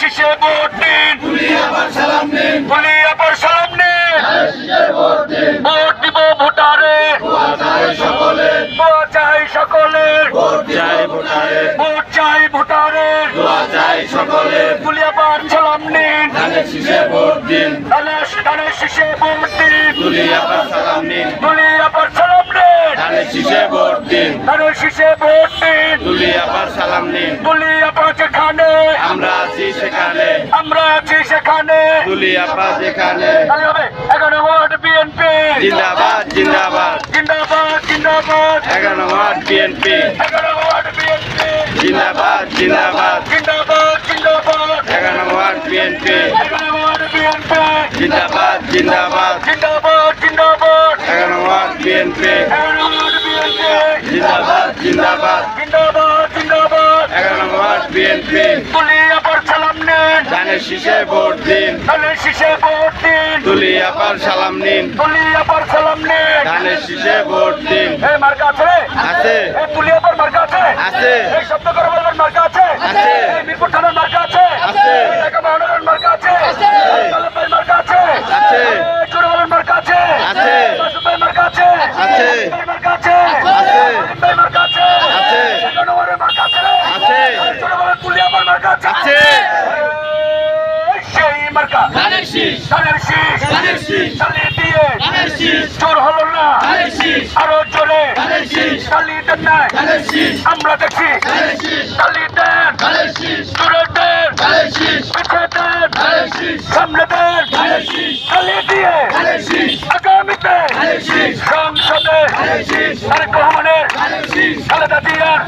শীষ ভোট দিন তুলি আবার সালাম নিন ভোট দিব ভোটারে চাই সকলের ভোট চাই ভোটারের তুলি আবার সালাম ধানের ধানের শীষে ভোট দিন। তুলি আবার সালাম নিন ধানের শীষে ভোট দিন। সালাম নিন তুলি আবার যেখানে। আমরা আছি সেখানে। আমরা আছি সেখানে। তুলিয়াপা যেখানে। তাহলে হবে এগারো ওয়ার্ড বিএনপি জিন্দাবাদ জিন্দাবাদ। জিন্দাবাদ জিন্দাবাদ। এগারো মাঠ বিএনপি এগারো ওয়ার্ড বিএনপি জিন্দাবাদ জিন্দাবাদ। জিন্দাবাদ। জিন্দাবাদ। জিন্দাবাদ জিন্দাবাদ। জিন্দাবাদ এগারো মাঠ বিএনপি। জিন্দাবাদ জিন্দাবাদ। জিন্দাবাদ জিন্দাবাদ। এগারো মাঠ বিএনপি। তুলি আবার সালাম নিন। ধানের শীষে ভোট দিন। ধানের শীষে ভোট দিন। তুলিয়াপার সালাম নিন। তুলি আবার সালাম নিন। ধানের শীষে ভোট দিন। এই মার্কা আছে আছে। তুলি আবার মার্কা আছে? আছে। এই শব্দ করে বলবেন মার্কা আছে আছে। এই মিরপুর থানার মার্কা আছে আছে। এই ঢাকা মহানগরের মার্কা আছে এই তালেবাইয়ের মার্কা আছে আছে। এই চোরাবালির মার্কা আছে আছে। এই মাসুদের মার্কা আছে। আছে। আছে। আছে। আছে। সেই মার্কা ধানের শীষ ধানের শীষ ধানের শীষ চালিয়ে দিয়ে ধানের শীষ চোর হলো না। ধানের শীষ আরও জোরে। ধানের শীষ চালিয়ে দেন না ধানের শীষ আমরা দেখছি। ধানের শীষ চালিয়ে দেন। ধানের শীষ জোরে দেন। ধানের শীষ পিছিয়ে দেন। ধানের শীষ সামনে দেন। ধানের শীষ চালিয়ে দিয়ে। খালেদা জিয়ার